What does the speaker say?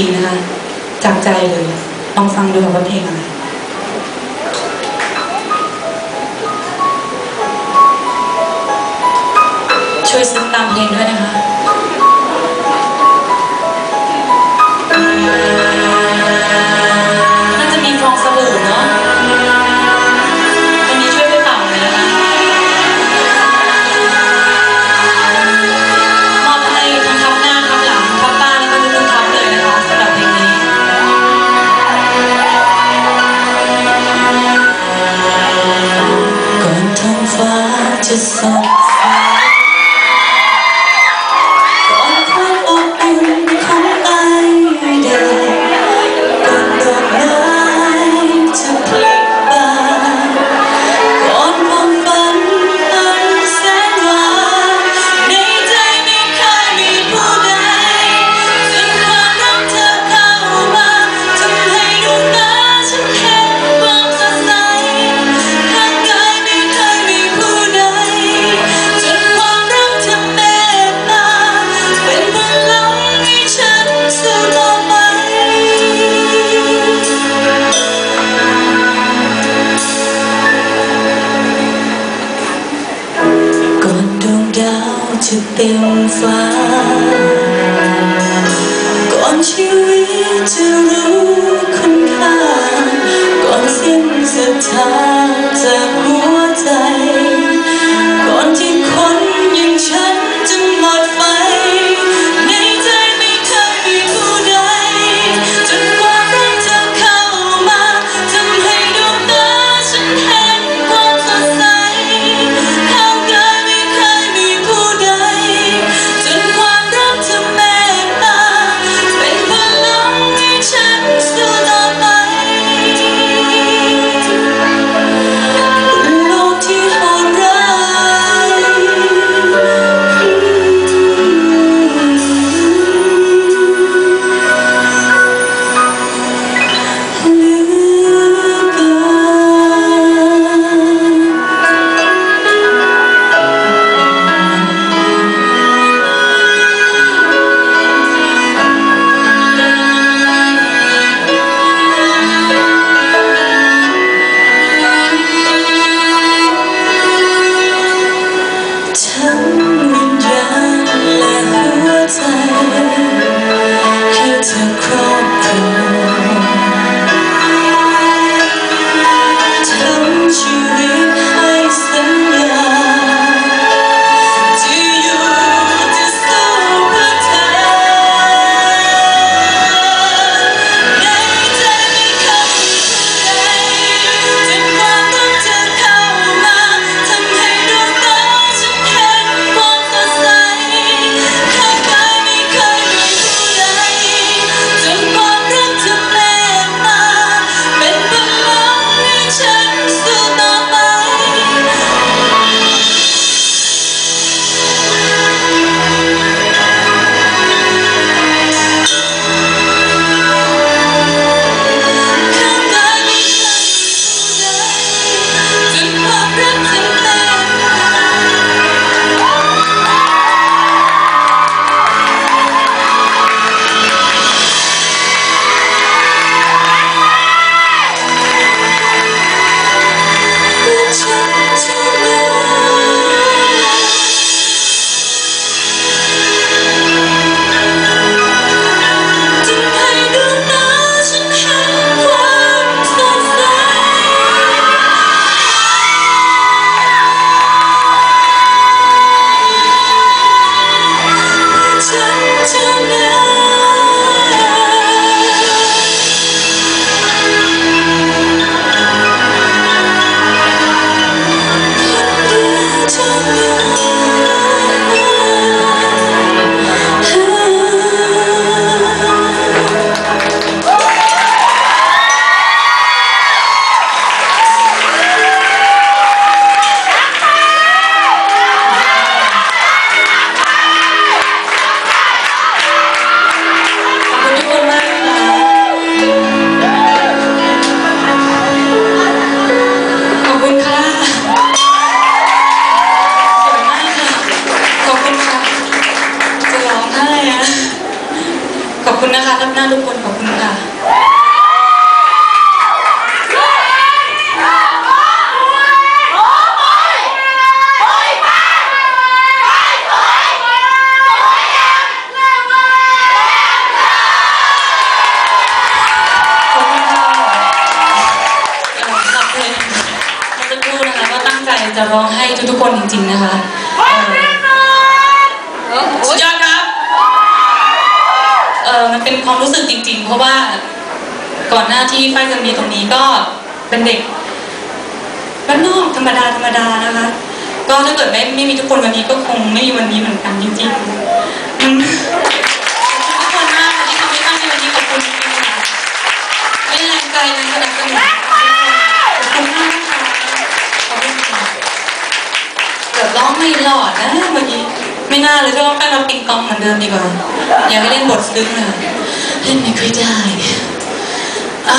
จริงนะคะจากใจเลยลองฟังดูว่าเพลงอะไรช่วยซึ้งตามเพลงด้วยนะคะ just so tinh hoa còn chưa biết chưa to know ากทุกคนขอบคุณค่ะขอบคุณค่ะเอ่อขับเพลงเมื่อสักครู่นะคะก็ตั้งใจจะร้องให้ทุกๆคนจริงๆนะคะเอ่อสุดยอดครับเอมันเป็นความรู้สึกจริง ๆ เพราะว่าก่อนหน้าที่ฝ้ายจะมีตรงนี้ก็เป็นเด็กบ้านนอกธรรมดาธรรมดานะคะ ก็ถ้าเกิดไม่ไม่มีทุกคนวันนี้ก็คงไม่มีวันนี้เหมือนกันจริงๆทุกคนมากค่ะที่ทำให้ฝ้ายมีวันนี้ขอบคุณจริงๆค่ะไม่แรงใจแรงสนับสนุนขอบคุณมากนะคะขอบคุณค่ะเกือบร้องไม่หลอดนะเมื่อกี้ ไม่น่าเลยชอบให้มาปิงกองเหมือนเดิมดีกว่า อยากให้เล่นบทซึ้งเลยเล่นไม่ค่อยได้อะ